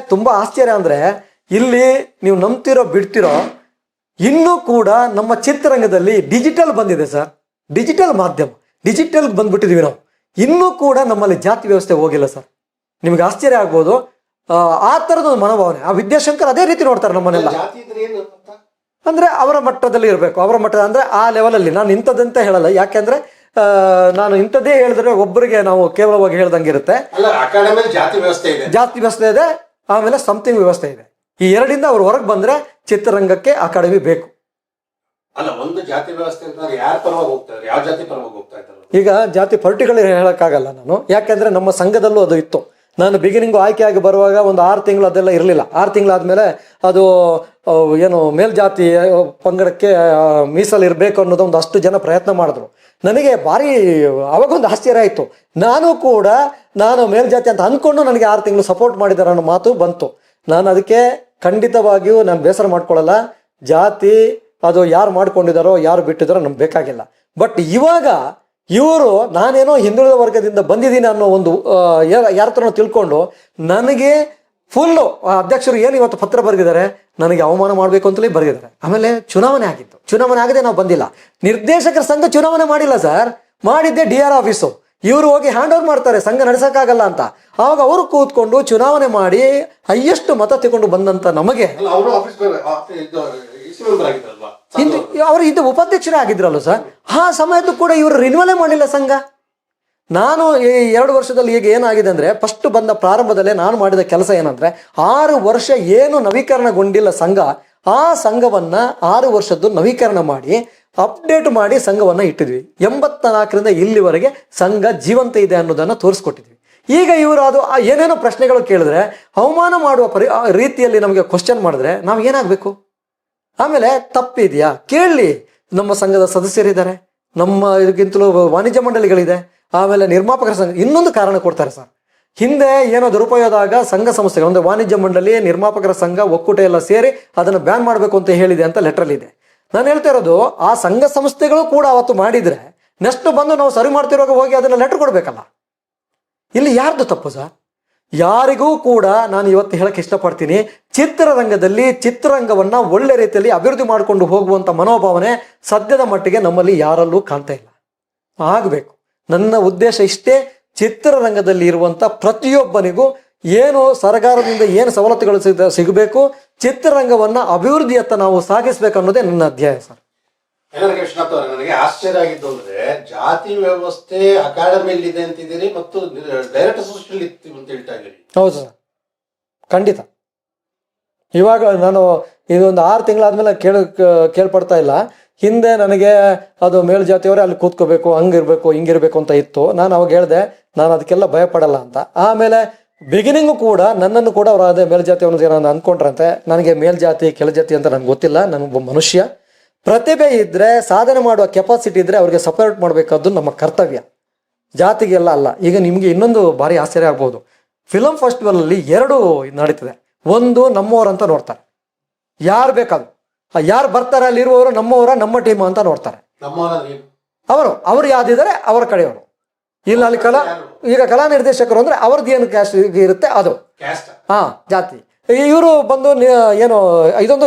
ತುಂಬಾ ಆಶ್ಚರ್ಯ ಅಂದ್ರೆ ಇಲ್ಲಿ ನೀವು ನಂಬ್ತಿರೋ ಬಿಡ್ತಿರೋ ಇನ್ನೂ ಕೂಡ ನಮ್ಮ ಚಿತ್ರರಂಗದಲ್ಲಿ ಡಿಜಿಟಲ್ ಬಂದಿದೆ ಸರ್. ಡಿಜಿಟಲ್ ಮಾಧ್ಯಮ. ಡಿಜಿಟಲ್ ಬಂದ್ಬಿಟ್ಟಿದೀವಿ ನಾವು. ಇನ್ನೂ ಕೂಡ ನಮ್ಮಲ್ಲಿ ಜಾತಿ ವ್ಯವಸ್ಥೆ ಹೋಗಿಲ್ಲ ಸರ್. ನಿಮ್ಗೆ ಆಶ್ಚರ್ಯ ಆಗ್ಬೋದು. ಆ, ಥರದ ಒಂದು ಮನೋಭಾವನೆ. ಆ ವಿದ್ಯಾಶಂಕರ್ ಅದೇ ರೀತಿ ನೋಡ್ತಾರೆ ನಮ್ಮನ್ನೆಲ್ಲ. ಅಂದ್ರೆ ಅವರ ಮಟ್ಟದಲ್ಲಿ ಇರಬೇಕು. ಅವರ ಮಟ್ಟ ಅಂದ್ರೆ ಆ ಲೆವೆಲಲ್ಲಿ ನಾನು ಇಂಥದ್ದಂತ ಹೇಳಲ್ಲ. ಯಾಕೆಂದ್ರೆ ನಾನು ಇಂಥದ್ದೇ ಹೇಳಿದ್ರೆ ಒಬ್ಬರಿಗೆ ನಾವು ಕೇವಲವಾಗಿ ಹೇಳ್ದಂಗೆ ಇರುತ್ತೆ. ಅಲ್ಲ ಅಕಾಡೆಮಿಯಲ್ಲಿ ಜಾತಿ ವ್ಯವಸ್ಥೆ ಇದೆ. ಜಾತಿ ವ್ಯವಸ್ಥೆ ಇದೆ. ಆಮೇಲೆ ಸಮಥಿಂಗ್ ವ್ಯವಸ್ಥೆ ಇದೆ. ಈ ಎರಡಿಂದ ಅವ್ರು ಹೊರಗೆ ಬಂದ್ರೆ ಚಿತ್ರರಂಗಕ್ಕೆ ಅಕಾಡೆಮಿ ಬೇಕು. ಅಲ್ಲ ಒಂದು ಜಾತಿ ವ್ಯವಸ್ಥೆ ಯಾರ ಪರವಾಗಿ ಹೋಗ್ತಾ ಯಾವ ಜಾತಿ ಪರವಾಗಿ ಹೋಗ್ತಾ ಇದ್ದಾರೆ ಈಗ ಜಾತಿ ಪರ್ಟಿಕ್ಯುಲರ್ ಹೇಳಕ್ಕಾಗಲ್ಲ ನಾನು. ಯಾಕೆಂದ್ರೆ ನಮ್ಮ ಸಂಘದಲ್ಲೂ ಅದು ಇತ್ತು. ನಾನು ಬಿಗಿನಿಂಗು ಆಯ್ಕೆಯಾಗಿ ಬರುವಾಗ ಒಂದು ಆರು ತಿಂಗಳು ಅದೆಲ್ಲ ಇರಲಿಲ್ಲ. ಆರು ಆದಮೇಲೆ ಅದು ಏನು ಮೇಲ್ಜಾತಿ ಪಂಗಡಕ್ಕೆ ಆ, ಮೀಸಲು ಇರಬೇಕು ಅನ್ನೋದು ಒಂದು ಅಷ್ಟು ಜನ ಪ್ರಯತ್ನ ಮಾಡಿದ್ರು. ನನಗೆ ಭಾರಿ ಅವಾಗೊಂದು ಆಶ್ಚರ್ಯ ಆಯಿತು. ನಾನು ಕೂಡ ನಾನು ಮೇಲ್ಜಾತಿ ಅಂತ ಅಂದ್ಕೊಂಡು ನನಗೆ ಆರು ತಿಂಗಳು ಸಪೋರ್ಟ್ ಮಾಡಿದ್ದಾರೆ ಅನ್ನೋ ಮಾತು ಬಂತು. ನಾನು ಅದಕ್ಕೆ ಖಂಡಿತವಾಗಿಯೂ ನಾನು ಬೇಸರ ಮಾಡ್ಕೊಳ್ಳಲ್ಲ. ಜಾತಿ ಅದು ಯಾರು ಮಾಡ್ಕೊಂಡಿದ್ದಾರೋ ಯಾರು ಬಿಟ್ಟಿದ್ದಾರೋ ನಮ್ಗೆ ಬೇಕಾಗಿಲ್ಲ. ಬಟ್ ಇವಾಗ ಇವರು ನಾನೇನೋ ಹಿಂದುಳಿದ ವರ್ಗದಿಂದ ಬಂದಿದ್ದೀನಿ ಅನ್ನೋ ಒಂದು ಯಾರ ಹತ್ರನೋ ತಿಳ್ಕೊಂಡು ನನಗೆ ಫುಲ್ಲು ಅಧ್ಯಕ್ಷರು ಏನು ಇವತ್ತು ಪತ್ರ ಬರೆದಿದ್ದಾರೆ, ನನಗೆ ಅವಮಾನ ಮಾಡಬೇಕು ಅಂತಲೇ ಬರೆದಿದ್ದಾರೆ. ಆಮೇಲೆ ಚುನಾವಣೆ ಆಗಿತ್ತು. ಚುನಾವಣೆ ಆಗದೆ ನಾವು ಬಂದಿಲ್ಲ. ನಿರ್ದೇಶಕರ ಸಂಘ ಚುನಾವಣೆ ಮಾಡಿಲ್ಲ ಸರ್. ಮಾಡಿದ್ದೆ ಡಿ ಆರ್ ಆಫೀಸು. ಇವರು ಹೋಗಿ ಹ್ಯಾಂಡ್ ಓವರ್ ಮಾಡ್ತಾರೆ, ಸಂಘ ನಡೆಸೋಕ್ಕಾಗಲ್ಲ ಅಂತ. ಆವಾಗ ಅವರು ಕೂತ್ಕೊಂಡು ಚುನಾವಣೆ ಮಾಡಿ ಹೈಯೆಸ್ಟ್ ಮತ ತಗೊಂಡು ಬಂದಂತ ನಮಗೆ ಅವರು ಹಿಂದೆ ಅವರು ಇದು ಉಪಾಧ್ಯಕ್ಷರೇ ಆಗಿದ್ರಲ್ಲ ಸರ್ ಆ ಸಮಯದ್ದು ಕೂಡ ಇವರು ರಿನ್ಯೂವಲೇ ಮಾಡಿಲ್ಲ ಸಂಘ. ನಾನು ಈ ಎರಡು ವರ್ಷದಲ್ಲಿ ಈಗ ಏನಾಗಿದೆ ಅಂದ್ರೆ ಫಸ್ಟ್ ಬಂದ ಪ್ರಾರಂಭದಲ್ಲೇ ನಾನು ಮಾಡಿದ ಕೆಲಸ ಏನಂದರೆ ಆರು ವರ್ಷ ಏನು ನವೀಕರಣಗೊಂಡಿಲ್ಲ ಸಂಘ ಆ ಸಂಘವನ್ನು ಆರು ವರ್ಷದ್ದು ನವೀಕರಣ ಮಾಡಿ ಅಪ್ಡೇಟ್ ಮಾಡಿ ಸಂಘವನ್ನು ಇಟ್ಟಿದ್ವಿ. ಎಂಬತ್ತ ನಾಲ್ಕರಿಂದ ಇಲ್ಲಿವರೆಗೆ ಸಂಘ ಜೀವಂತ ಇದೆ ಅನ್ನೋದನ್ನು ತೋರಿಸ್ಕೊಟ್ಟಿದ್ವಿ. ಈಗ ಇವರು ಅದು ಆ ಏನೇನೋ ಪ್ರಶ್ನೆಗಳು ಕೇಳಿದ್ರೆ ಅವಮಾನ ಮಾಡುವ ಪರಿ ರೀತಿಯಲ್ಲಿ ನಮಗೆ ಕ್ವಶನ್ ಮಾಡಿದ್ರೆ ನಾವು ಏನಾಗಬೇಕು? ಆಮೇಲೆ ತಪ್ಪಿದೆಯಾ? ಕೇಳಿ. ನಮ್ಮ ಸಂಘದ ಸದಸ್ಯರಿದ್ದಾರೆ. ನಮ್ಮ ಇದಕ್ಕಿಂತಲೂ ವಾಣಿಜ್ಯ ಮಂಡಳಿಗಳಿದೆ. ಆಮೇಲೆ ನಿರ್ಮಾಪಕರ ಸಂಘ, ಇನ್ನೊಂದು ಕಾರಣ ಕೊಡ್ತಾರೆ ಸರ್. ಹಿಂದೆ ಏನೋ ದುರುಪಯೋಗ ಸಂಘ ಸಂಸ್ಥೆಗಳು ಅಂದ್ರೆ ವಾಣಿಜ್ಯ ಮಂಡಳಿ, ನಿರ್ಮಾಪಕರ ಸಂಘ, ಒಕ್ಕೂಟ ಎಲ್ಲ ಸೇರಿ ಅದನ್ನು ಬ್ಯಾನ್ ಮಾಡಬೇಕು ಅಂತ ಹೇಳಿದೆ ಅಂತ ಲೆಟರ್ ಇದೆ. ನಾನು ಹೇಳ್ತಾ ಇರೋದು, ಆ ಸಂಘ ಸಂಸ್ಥೆಗಳು ಕೂಡ ಅವತ್ತು ಮಾಡಿದ್ರೆ ನೆಕ್ಸ್ಟ್ ಬಂದು ನಾವು ಸರಿ ಮಾಡ್ತಿರುವಾಗ ಹೋಗಿ ಅದನ್ನ ಲೆಟರ್ ಕೊಡ್ಬೇಕಲ್ಲ. ಇಲ್ಲಿ ಯಾರ್ದು ತಪ್ಪು ಸರ್? ಯಾರಿಗೂ ಕೂಡ ನಾನು ಇವತ್ತು ಹೇಳಕ್ಕೆ ಇಷ್ಟಪಡ್ತೀನಿ ಚಿತ್ರರಂಗದಲ್ಲಿ ಚಿತ್ರರಂಗವನ್ನ ಒಳ್ಳೆ ರೀತಿಯಲ್ಲಿ ಅಭಿವೃದ್ಧಿ ಮಾಡಿಕೊಂಡು ಹೋಗುವಂತ ಮನೋಭಾವನೆ ಸದ್ಯದ ಮಟ್ಟಿಗೆ ನಮ್ಮಲ್ಲಿ ಯಾರಲ್ಲೂ ಕಾಣ್ತಾ ಇಲ್ಲ. ಆಗಬೇಕು. ನನ್ನ ಉದ್ದೇಶ ಇಷ್ಟೇ ಚಿತ್ರರಂಗದಲ್ಲಿ ಇರುವಂತ ಪ್ರತಿಯೊಬ್ಬನಿಗೂ ಏನು ಸರ್ಕಾರದಿಂದ ಏನು ಸವಲತ್ತುಗಳು ಸಿಗಬೇಕು, ಚಿತ್ರರಂಗವನ್ನ ಅಭಿವೃದ್ಧಿಯತ್ತ ನಾವು ಸಾಗಿಸ್ಬೇಕು ಅನ್ನೋದೇ ನನ್ನ ಅಧ್ಯಾಯ ಸರ್. ವಿಶ್ವನಾಥ್ ಅವರೇ ನನಗೆ ಆಶ್ಚರ್ಯ ಆಗಿದ್ದು ಅಂದ್ರೆ ಜಾತಿ ವ್ಯವಸ್ಥೆ ಅಕಾಡೆಮಿಯಲ್ಲಿ ಇದೆ ಅಂತಿದ್ದೀರಿ ಮತ್ತು ಡೈರೆಕ್ಟ್ ಇತ್ತು ಅಂತ ಹೇಳ್ತಾ ಇದ್ದೀರಿ. ಹೌದು ಸರ್. ಖಂಡಿತ. ಇವಾಗ ನಾನು ಇದೊಂದು ಆರು ತಿಂಗಳಾದ್ಮೇಲೆ ಕೇಳ, ಕೇಳ್ಪಡ್ತಾ ಇಲ್ಲ. ಹಿಂದೆ ನನಗೆ ಅದು ಮೇಲ್ಜಾತಿಯವರೇ ಅಲ್ಲಿ ಕೂತ್ಕೋಬೇಕು, ಹಂಗಿರ್ಬೇಕು, ಹಿಂಗಿರ್ಬೇಕು ಅಂತ ಇತ್ತು. ನಾನು ಅವಾಗ ಹೇಳಿದೆ, ನಾನು ಅದಕ್ಕೆಲ್ಲ ಭಯಪಡಲ್ಲ ಅಂತ. ಆಮೇಲೆ ಬಿಗಿನಿಂಗು ಕೂಡ ನನ್ನನ್ನು ಕೂಡ ಅವರು ಅದೇ ಮೇಲ್ಜಾತಿಯವನು ಏನೋ ಅಂದ್ಕೊಂಡ್ರಂತೆ ನನಗೆ ಮೇಲ್ಜಾತಿ, ಕೆಳಜಾತಿ ಅಂತ ನನಗೆ ಗೊತ್ತಿಲ್ಲ. ನಾನೊಬ್ಬ ಮನುಷ್ಯ. ಪ್ರತಿಭೆ ಇದ್ದರೆ ಸಾಧನೆ ಮಾಡುವ ಕೆಪಾಸಿಟಿ ಇದ್ದರೆ ಅವರಿಗೆ ಸಪೋರ್ಟ್ ಮಾಡಬೇಕಾದ್ದು ನಮ್ಮ ಕರ್ತವ್ಯ. ಜಾತಿಗೆಲ್ಲ ಅಲ್ಲ. ಈಗ ನಿಮಗೆ ಇನ್ನೊಂದು ಭಾರಿ ಆಶ್ಚರ್ಯ ಆಗ್ಬೋದು. ಫಿಲಂ ಫೆಸ್ಟಿವಲ್ ಅಲ್ಲಿ ಎರಡು ನಡೀತದೆ. ಒಂದು ನಮ್ಮವರ ಅಂತ ನೋಡ್ತಾರೆ. ಯಾರು ಬೇಕಾದ್ರು. ಯಾರು ಬರ್ತಾರೆ ಅಲ್ಲಿರುವವರು ನಮ್ಮವರ ನಮ್ಮ ಟೀಮ್ ಅಂತ ನೋಡ್ತಾರೆ. ಅವರು ಅವ್ರು ಯಾವ್ದಿದ್ದಾರೆ? ಅವರ ಕಡೆಯವರು. ಇಲ್ಲ ಅಲ್ಲಿ ಕಲಾ ಈಗ ಕಲಾ ನಿರ್ದೇಶಕರು ಅಂದ್ರೆ ಅವ್ರದ್ದು ಏನು ಕ್ಯಾಸ್ಟ್ ಇರುತ್ತೆ? ಅದು. ಹಾ ಜಾತಿ. ಇವರು ಬಂದು ಏನು ಇದೊಂದು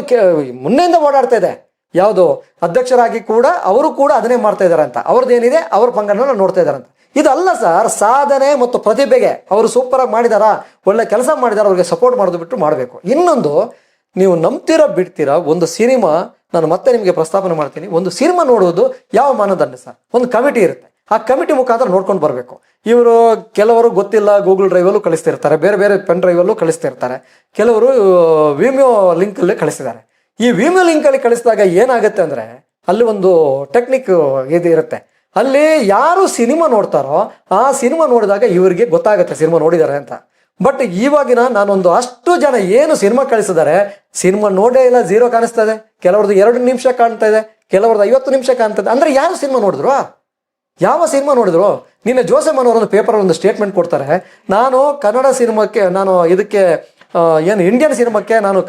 ಮುನ್ನೆಯಿಂದ ಓಡಾಡ್ತಾ ಇದೆ. ಯಾವುದು ಅಧ್ಯಕ್ಷರಾಗಿ ಕೂಡ ಅವರು ಕೂಡ ಅದನ್ನೇ ಮಾಡ್ತಾ ಇದಾರೆ ಅಂತ ಅವ್ರದ್ದು ಏನಿದೆ ಅವ್ರ ಪಂಗಡನ ನೋಡ್ತಾ ಇದಾರೆ ಅಂತ ಇದಲ್ಲ ಸರ್, ಸಾಧನೆ ಮತ್ತು ಪ್ರತಿಭೆಗೆ ಅವರು ಸೂಪರ್ ಆಗಿ ಮಾಡಿದಾರ? ಒಳ್ಳೆ ಕೆಲಸ ಮಾಡಿದಾರ? ಅವ್ರಿಗೆ ಸಪೋರ್ಟ್ ಮಾಡೋದು ಬಿಟ್ಟು ಮಾಡಬೇಕು. ಇನ್ನೊಂದು, ನೀವು ನಂಬ್ತೀರಾ ಬಿಡ್ತೀರಾ? ಒಂದು ಸಿನಿಮಾ, ನಾನು ಮತ್ತೆ ನಿಮಗೆ ಪ್ರಸ್ತಾಪನೆ ಮಾಡ್ತೀನಿ. ಒಂದು ಸಿನಿಮಾ ನೋಡುವುದು ಯಾವ ಮಾನದಂಡ ಸರ್? ಒಂದು ಕಮಿಟಿ ಇರುತ್ತೆ. ಆ ಕಮಿಟಿ ಮುಖಾಂತರ ನೋಡ್ಕೊಂಡು ಬರಬೇಕು. ಇವರು ಕೆಲವರು ಗೊತ್ತಿಲ್ಲ ಗೂಗಲ್ ಡ್ರೈವಲ್ಲೂ ಕಳಿಸ್ತಿರ್ತಾರೆ. ಬೇರೆ ಬೇರೆ ಪೆನ್ ಡ್ರೈವಲ್ಲೂ ಕಳಿಸ್ತಿರ್ತಾರೆ. ಕೆಲವರು ವಿಮಿಯೋ ಲಿಂಕಲ್ಲೇ ಕಳಿಸ್ತಿದ್ದಾರೆ. ಈ ವಿಮಿಯೋ ಲಿಂಕಲ್ಲಿ ಕಳಿಸಿದಾಗ ಏನಾಗುತ್ತೆ ಅಂದರೆ ಅಲ್ಲಿ ಒಂದು ಟೆಕ್ನಿಕ್ ಇದು ಇರುತ್ತೆ. ಅಲ್ಲಿ ಯಾರು ಸಿನಿಮಾ ನೋಡ್ತಾರೋ ಆ ಸಿನಿಮಾ ನೋಡಿದಾಗ ಇವರಿಗೆ ಗೊತ್ತಾಗುತ್ತೆ ಸಿನಿಮಾ ನೋಡಿದ್ದಾರೆ ಅಂತ. ಬಟ್ ಇವಾಗಿನ ನಾನೊಂದು ಅಷ್ಟು ಜನ ಏನು ಸಿನಿಮಾ ಕಳಿಸಿದ್ದಾರೆ ಸಿನಿಮಾ ನೋಡೇ ಇಲ್ಲ ಝೀರೋ ಕಾಣಿಸ್ತಾ ಇದೆ. ಕೆಲವ್ರದ್ದು ಎರಡು ನಿಮಿಷ ಕಾಣ್ತಾ ಇದೆ, ಕೆಲವ್ರದ್ದು ಐವತ್ತು ನಿಮಿಷ ಕಾಣ್ತಾ ಇದೆ. ಅಂದ್ರೆ ಯಾರು ಸಿನಿಮಾ ನೋಡಿದ್ರು? ಯಾವ ಸಿನಿಮಾ ನೋಡಿದ್ರು? ನಿನ್ನೆ ಜೋಸೆ ಮನೋರ್ ಒಂದು ಪೇಪರ್ ಒಂದು ಸ್ಟೇಟ್ಮೆಂಟ್ ಕೊಡ್ತಾರೆ, ನಾನು ಕನ್ನಡ ಸಿನಿಮಾಕ್ಕೆ, ನಾನು ಇದಕ್ಕೆ ಏನು ಇಂಡಿಯನ್ ಸಿನಿಮಾಕ್ಕೆ ನಾನು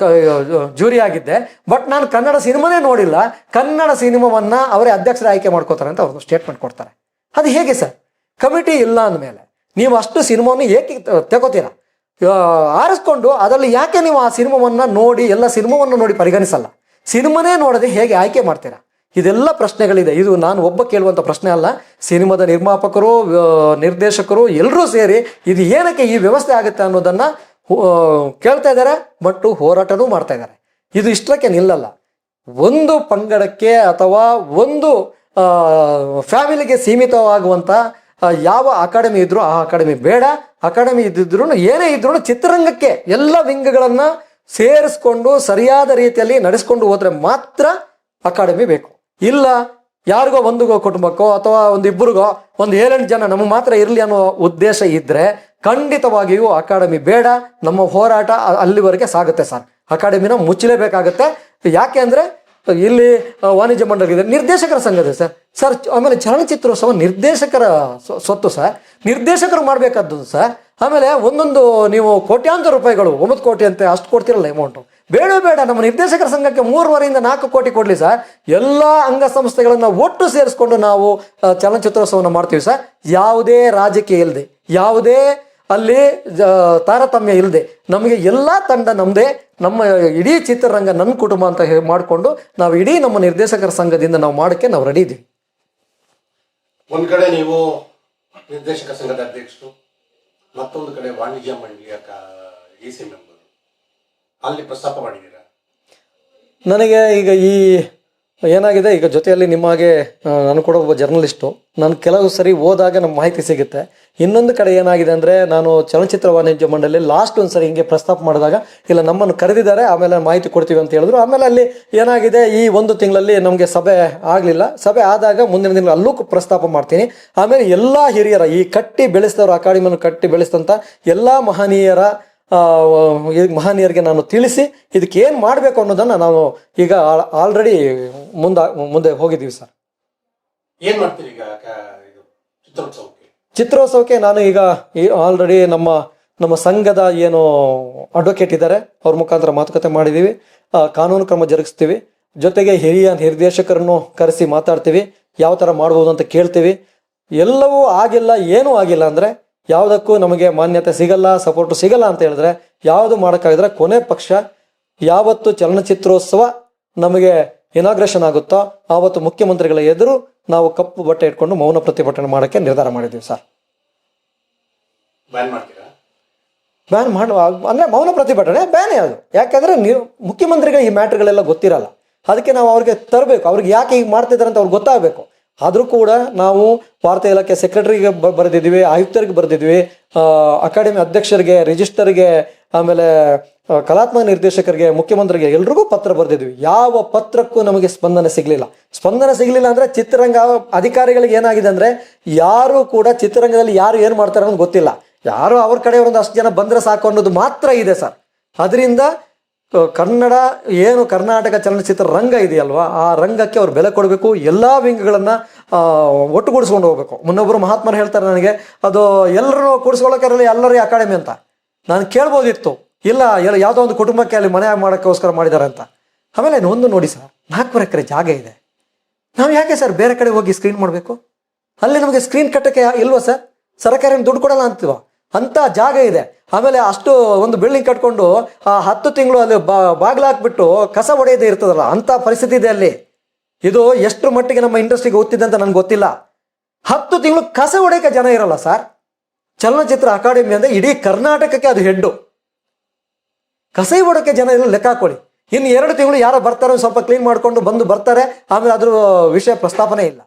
ಜೂರಿ ಆಗಿದ್ದೆ ಬಟ್ ನಾನು ಕನ್ನಡ ಸಿನಿಮಾನೇ ನೋಡಿಲ್ಲ. ಕನ್ನಡ ಸಿನಿಮಾವನ್ನು ಅವರೇ ಅಧ್ಯಕ್ಷರ ಆಯ್ಕೆ ಮಾಡ್ಕೋತಾರೆ ಅಂತ ಅವ್ರದ್ದು ಸ್ಟೇಟ್ಮೆಂಟ್ ಕೊಡ್ತಾರೆ. ಅದು ಹೇಗೆ ಸರ್? ಕಮಿಟಿ ಇಲ್ಲ ಅಂದಮೇಲೆ ನೀವು ಅಷ್ಟು ಸಿನಿಮಾವನ್ನು ಏಕೆ ತಗೋತೀರಾ? ಆರಿಸ್ಕೊಂಡು ಅದರಲ್ಲಿ ಯಾಕೆ ನೀವು ಆ ಸಿನಿಮಾವನ್ನು ನೋಡಿ, ಎಲ್ಲ ಸಿನಿಮಾವನ್ನು ನೋಡಿ ಪರಿಗಣಿಸಲ್ಲ? ಸಿನಿಮಾನೇ ನೋಡದೆ ಹೇಗೆ ಆಯ್ಕೆ ಮಾಡ್ತೀರಾ? ಇದೆಲ್ಲ ಪ್ರಶ್ನೆಗಳಿದೆ. ಇದು ನಾನು ಒಬ್ಬ ಕೇಳುವಂಥ ಪ್ರಶ್ನೆ ಅಲ್ಲ. ಸಿನಿಮಾದ ನಿರ್ಮಾಪಕರು ನಿರ್ದೇಶಕರು ಎಲ್ಲರೂ ಸೇರಿ ಇದು ಏನಕ್ಕೆ ಈ ವ್ಯವಸ್ಥೆ ಆಗುತ್ತೆ ಅನ್ನೋದನ್ನು ಕೇಳ್ತಾ ಇದ್ದಾರೆ ಮತ್ತು ಹೋರಾಟನೂ ಮಾಡ್ತಾ ಇದ್ದಾರೆ ಇದು ಇಷ್ಟಕ್ಕೆ ನಿಲ್ಲಲ್ಲ. ಒಂದು ಪಂಗಡಕ್ಕೆ ಅಥವಾ ಒಂದು ಫ್ಯಾಮಿಲಿಗೆ ಸೀಮಿತವಾಗುವಂಥ ಯಾವ ಅಕಾಡೆಮಿ ಇದ್ರೂ ಆ ಅಕಾಡೆಮಿ ಬೇಡ. ಅಕಾಡೆಮಿ ಇದ್ದಿದ್ರು ಏನೇ ಇದ್ರೂ ಚಿತ್ರರಂಗಕ್ಕೆ ಎಲ್ಲ ವಿಂಗ್ಗಳನ್ನು ಸೇರಿಸ್ಕೊಂಡು ಸರಿಯಾದ ರೀತಿಯಲ್ಲಿ ನಡೆಸ್ಕೊಂಡು ಹೋದರೆ ಮಾತ್ರ ಅಕಾಡೆಮಿ ಬೇಕು. ಇಲ್ಲ, ಯಾರಿಗೋ ಒಂದುಗೋ ಕುಟುಂಬಕ್ಕೋ ಅಥವಾ ಒಂದು ಇಬ್ಬರಿಗೋ ಒಂದು ಏಳೆಂಟು ಜನ ನಮಗೆ ಮಾತ್ರ ಇರಲಿ ಅನ್ನೋ ಉದ್ದೇಶ ಇದ್ರೆ ಖಂಡಿತವಾಗಿಯೂ ಅಕಾಡೆಮಿ ಬೇಡ, ನಮ್ಮ ಹೋರಾಟ ಅಲ್ಲಿವರೆಗೆ ಸಾಗುತ್ತೆ ಸರ್. ಅಕಾಡೆಮಿನ ಮುಚ್ಚಲೇಬೇಕಾಗುತ್ತೆ. ಯಾಕೆ ಅಂದರೆ, ಇಲ್ಲಿ ವಾಣಿಜ್ಯ ಮಂಡಳಿ ಇದೆ ನಿರ್ದೇಶಕರ ಸಂಘದ ಸರ್. ಸರ್ ಆಮೇಲೆ ಚಲನಚಿತ್ರೋತ್ಸವ ನಿರ್ದೇಶಕರ ಸ್ವ- ಸ್ವತ್ತು ಸರ್. ನಿರ್ದೇಶಕರು ಮಾಡಬೇಕಾದ್ದು ಸರ್. ಆಮೇಲೆ ಒಂದೊಂದು ನೀವು ಕೋಟ್ಯಾಂತರ ರೂಪಾಯಿಗಳು, ಒಂಬತ್ತು ಕೋಟಿ ಅಂತೆ, ಅಷ್ಟು ಕೊಡ್ತಿರಲ್ಲ ಅಮೌಂಟು ಬೇಡ ಬೇಡ, ನಮ್ಮ ನಿರ್ದೇಶಕರ ಸಂಘಕ್ಕೆ ಮೂರುವರೆಯಿಂದ ನಾಲ್ಕು ಕೋಟಿ ಕೊಡಲಿ ಸರ್. ಎಲ್ಲ ಅಂಗಸಂಸ್ಥೆಗಳನ್ನು ಒಟ್ಟು ಸೇರಿಸ್ಕೊಂಡು ನಾವು ಚಲನಚಿತ್ರೋತ್ಸವವನ್ನು ಮಾಡ್ತೀವಿ ಸರ್. ಯಾವುದೇ ರಾಜಕೀಯ ಇಲ್ಲದೆ ಯಾವುದೇ ಅಲ್ಲಿ ತಾರತಮ್ಯ ಇಲ್ಲದೆ ನಮಗೆ ಎಲ್ಲ ತಂಡ ನಮ್ಮದೇ ನಮ್ಮ ಇಡೀ ಚಿತ್ರರಂಗ ನನ್ನ ಕುಟುಂಬ ಅಂತ ಹೇಳಿ ಮಾಡಿಕೊಂಡು ನಾವು ಇಡೀ ನಮ್ಮ ನಿರ್ದೇಶಕರ ಸಂಘದಿಂದ ನಾವು ಮಾಡೋಕ್ಕೆ ನಾವು ರೆಡಿ ಇದ್ದೀವಿ ಒಂದು ಕಡೆ ನೀವು ನಿರ್ದೇಶಕ ಸಂಘದ ಅಧ್ಯಕ್ಷರು ಮತ್ತೊಂದು ಕಡೆ ವಾಣಿಜ್ಯ ಮಂಡಳಿಯ ಅಲ್ಲಿ ಪ್ರಸ್ತಾಪ ಮಾಡಿದ್ದೀರಾ? ನನಗೆ ಈಗ ಈ ಏನಾಗಿದೆ? ಈಗ ಜೊತೆಯಲ್ಲಿ ನಿಮ್ಮ ಹಾಗೆ ನಾನು ಕೂಡ ಒಬ್ಬ ಜರ್ನಲಿಸ್ಟು ನಾನು ಕೆಲವು ಸರಿ ಓದಾಗ ನಮ್ಮ ಮಾಹಿತಿ ಸಿಗುತ್ತೆ. ಇನ್ನೊಂದು ಕಡೆ ಏನಾಗಿದೆ ಅಂದರೆ, ನಾನು ಚಲನಚಿತ್ರ ವಾಣಿಜ್ಯ ಮಂಡಳಿ ಲಾಸ್ಟ್ ಒಂದು ಸರಿ ಹಿಂಗೆ ಪ್ರಸ್ತಾಪ ಮಾಡಿದಾಗ, ಇಲ್ಲ, ನಮ್ಮನ್ನು ಕರೆದಿದ್ದಾರೆ, ಆಮೇಲೆ ಮಾಹಿತಿ ಕೊಡ್ತೀವಿ ಅಂತ ಹೇಳಿದ್ರು. ಆಮೇಲೆ ಅಲ್ಲಿ ಏನಾಗಿದೆ? ಈ ಒಂದು ತಿಂಗಳಲ್ಲಿ ನಮಗೆ ಸಭೆ ಆಗಲಿಲ್ಲ. ಸಭೆ ಆದಾಗ ಮುಂದಿನ ದಿನ ಅಲ್ಲೂ ಪ್ರಸ್ತಾಪ ಮಾಡ್ತೀನಿ. ಆಮೇಲೆ ಎಲ್ಲ ಹಿರಿಯರ, ಈ ಕಟ್ಟಿ ಬೆಳೆಸಿದವರು, ಅಕಾಡೆಮಿಯನ್ನು ಕಟ್ಟಿ ಬೆಳೆಸಿದಂಥ ಎಲ್ಲ ಮಹನೀಯರ ಮಹನೀಯರಿಗೆ ನಾನು ತಿಳಿಸಿ ಇದಕ್ಕೆ ಏನು ಮಾಡಬೇಕು ಅನ್ನೋದನ್ನು ನಾವು ಈಗ ಆಲ್ರೆಡಿ ಮುಂದೆ ಮುಂದೆ ಹೋಗಿದ್ದೀವಿ ಸರ್. ಏನು ಮಾಡ್ತೀರಿ ಈಗ ಚಿತ್ರೋತ್ಸವಕ್ಕೆ? ಚಿತ್ರೋತ್ಸವಕ್ಕೆ ನಾನು ಈಗ ಆಲ್ರೆಡಿ ನಮ್ಮ ನಮ್ಮ ಸಂಘದ ಏನು ಅಡ್ವೊಕೇಟ್ ಇದ್ದಾರೆ ಅವ್ರ ಮುಖಾಂತರ ಮಾತುಕತೆ ಮಾಡಿದ್ದೀವಿ ಕಾನೂನು ಕ್ರಮ ಜರುಗಿಸ್ತೀವಿ. ಜೊತೆಗೆ ಹಿರಿಯ ನಿರ್ದೇಶಕರನ್ನು ಕರೆಸಿ ಮಾತಾಡ್ತೀವಿ ಯಾವ ಥರ ಮಾಡ್ಬೋದು ಅಂತ ಕೇಳ್ತೀವಿ. ಎಲ್ಲವೂ ಆಗಿಲ್ಲ ಏನೂ ಆಗಿಲ್ಲ ಅಂದರೆ ಯಾವುದಕ್ಕೂ ನಮಗೆ ಮಾನ್ಯತೆ ಸಿಗಲ್ಲ ಸಪೋರ್ಟು ಸಿಗಲ್ಲ ಅಂತ ಹೇಳಿದ್ರೆ ಯಾವುದು ಮಾಡೋಕ್ಕಾಗಿದ್ರೆ ಕೊನೆ ಪಕ್ಷ ಯಾವತ್ತು ಚಲನಚಿತ್ರೋತ್ಸವ ನಮಗೆ ಇನಾಗ್ರೇಷನ್ ಆಗುತ್ತೋ ಆವತ್ತು ಮುಖ್ಯಮಂತ್ರಿಗಳ ಎದುರು ನಾವು ಕಪ್ಪು ಬಟ್ಟೆ ಇಟ್ಕೊಂಡು ಮೌನ ಪ್ರತಿಭಟನೆ ಮಾಡೋಕ್ಕೆ ನಿರ್ಧಾರ ಮಾಡಿದ್ದೀವಿ ಸರ್. ಬ್ಯಾನ್ ಮಾಡುವ ಅಂದರೆ ಮೌನ ಪ್ರತಿಭಟನೆ ಬ್ಯಾನ್ ಅದು ಯಾಕೆಂದರೆ ನೀವು ಮುಖ್ಯಮಂತ್ರಿಗೆ ಈ ಮ್ಯಾಟ್ರ್ಗಳೆಲ್ಲ ಗೊತ್ತಿರಲ್ಲ. ಅದಕ್ಕೆ ನಾವು ಅವ್ರಿಗೆ ತರಬೇಕು ಅವ್ರಿಗೆ ಯಾಕೆ ಈಗ ಮಾಡ್ತಿದ್ದಾರೆ ಅಂತ ಅವ್ರಿಗೆ ಗೊತ್ತಾಗಬೇಕು. ಆದರೂ ಕೂಡ ನಾವು ವಾರ್ತಾ ಇಲಾಖೆ ಸೆಕ್ರೆಟರಿಗೆ ಬ ಬರೆದಿದ್ದೀವಿ ಆಯುಕ್ತರಿಗೆ ಬರೆದಿದ್ವಿ ಅಕಾಡೆಮಿ ಅಧ್ಯಕ್ಷರಿಗೆ ರಿಜಿಸ್ಟರ್ಗೆ ಆಮೇಲೆ ಕಲಾತ್ಮಕ ನಿರ್ದೇಶಕರಿಗೆ, ಮುಖ್ಯಮಂತ್ರಿಗೆ ಎಲ್ರಿಗೂ ಪತ್ರ ಬರೆದಿದ್ವಿ. ಯಾವ ಪತ್ರಕ್ಕೂ ನಮಗೆ ಸ್ಪಂದನೆ ಸಿಗಲಿಲ್ಲ. ಸ್ಪಂದನೆ ಸಿಗಲಿಲ್ಲ ಅಂದರೆ ಚಿತ್ರರಂಗ ಅಧಿಕಾರಿಗಳಿಗೆ ಏನಾಗಿದೆ ಅಂದರೆ ಯಾರು ಕೂಡ ಚಿತ್ರರಂಗದಲ್ಲಿ ಯಾರು ಏನು ಮಾಡ್ತಾರೆ ಅನ್ನೋದು ಗೊತ್ತಿಲ್ಲ. ಯಾರು ಅವ್ರ ಕಡೆ ಒಂದು ಅಷ್ಟು ಜನ ಬಂದರೆ ಸಾಕು ಅನ್ನೋದು ಮಾತ್ರ ಇದೆ ಸರ್. ಅದರಿಂದ ಕನ್ನಡ ಏನು ಕರ್ನಾಟಕ ಚಲನಚಿತ್ರ ರಂಗ ಇದೆಯಲ್ವಾ, ಆ ರಂಗಕ್ಕೆ ಅವ್ರು ಬೆಲೆ ಕೊಡಬೇಕು, ಎಲ್ಲ ವಿಂಗ್ಗಳನ್ನು ಒಟ್ಟುಗೂಡಿಸ್ಕೊಂಡು ಹೋಗ್ಬೇಕು. ಮುನ್ನೊಬ್ಬರು ಮಹಾತ್ಮರು ಹೇಳ್ತಾರೆ ನನಗೆ, ಅದು ಎಲ್ಲರೂ ಕೂಡಿಸ್ಕೊಳ್ಳೋಕೆ ಎಲ್ಲರೂ ಅಕಾಡೆಮಿ ಅಂತ. ನಾನು ಕೇಳ್ಬೋದಿತ್ತು. ಇಲ್ಲ, ಎಲ್ಲ ಯಾವುದೋ ಒಂದು ಕುಟುಂಬಕ್ಕೆ ಅಲ್ಲಿ ಮನೆ ಮಾಡೋಕ್ಕೋಸ್ಕರ ಮಾಡಿದ್ದಾರೆ ಅಂತ. ಆಮೇಲೆ ಒಂದು ನೋಡಿ ಸರ್, ನಾಲ್ಕೂವರೆ ಎಕರೆ ಜಾಗ ಇದೆ. ನಾವು ಯಾಕೆ ಸರ್ ಬೇರೆ ಕಡೆ ಹೋಗಿ ಸ್ಕ್ರೀನ್ ಮಾಡಬೇಕು? ಅಲ್ಲಿ ನಮಗೆ ಸ್ಕ್ರೀನ್ ಕಟ್ಟಕ್ಕೆ ಇಲ್ವಾ ಸರ್? ಸರ್ಕಾರ ದುಡ್ಡು ಕೊಡಲ್ಲ ಅಂತೀವ? ಅಂತ ಜಾಗ ಇದೆ. ಆಮೇಲೆ ಅಷ್ಟು ಒಂದು ಬಿಲ್ಡಿಂಗ್ ಕಟ್ಕೊಂಡು, ಆ ಹತ್ತು ತಿಂಗಳು ಅಲ್ಲಿ ಬಾ ಬಾಗಿಲು ಹಾಕ್ಬಿಟ್ಟು ಕಸ ಹೊಡೆಯದೇ ಇರ್ತದಲ್ಲ, ಅಂತ ಪರಿಸ್ಥಿತಿ ಇದೆ ಅಲ್ಲಿ. ಇದು ಎಷ್ಟು ಮಟ್ಟಿಗೆ ನಮ್ಮ ಇಂಡಸ್ಟ್ರಿಗೆ ಓದ್ತಿದೆ ಅಂತ ನನಗೆ ಗೊತ್ತಿಲ್ಲ. ಹತ್ತು ತಿಂಗಳು ಕಸ ಹೊಡೆಯಕ್ಕೆ ಜನ ಇರಲ್ಲ ಸರ್. ಚಲನಚಿತ್ರ ಅಕಾಡೆಮಿ ಅಂದರೆ ಇಡೀ ಕರ್ನಾಟಕಕ್ಕೆ ಅದು ಹೆಡ್ಡು. ಕಸ ಹೊಡೋಕ್ಕೆ ಜನ ಇರಲ್ಲ, ಲೆಕ್ಕ ಹಾಕೊಳ್ಳಿ. ಇನ್ನು ಎರಡು ತಿಂಗಳು ಯಾರೋ ಬರ್ತಾರೋ, ಸ್ವಲ್ಪ ಕ್ಲೀನ್ ಮಾಡ್ಕೊಂಡು ಬಂದು ಬರ್ತಾರೆ, ಆಮೇಲೆ ಅದ್ರ ವಿಷಯ ಪ್ರಸ್ತಾಪನೆ ಇಲ್ಲ.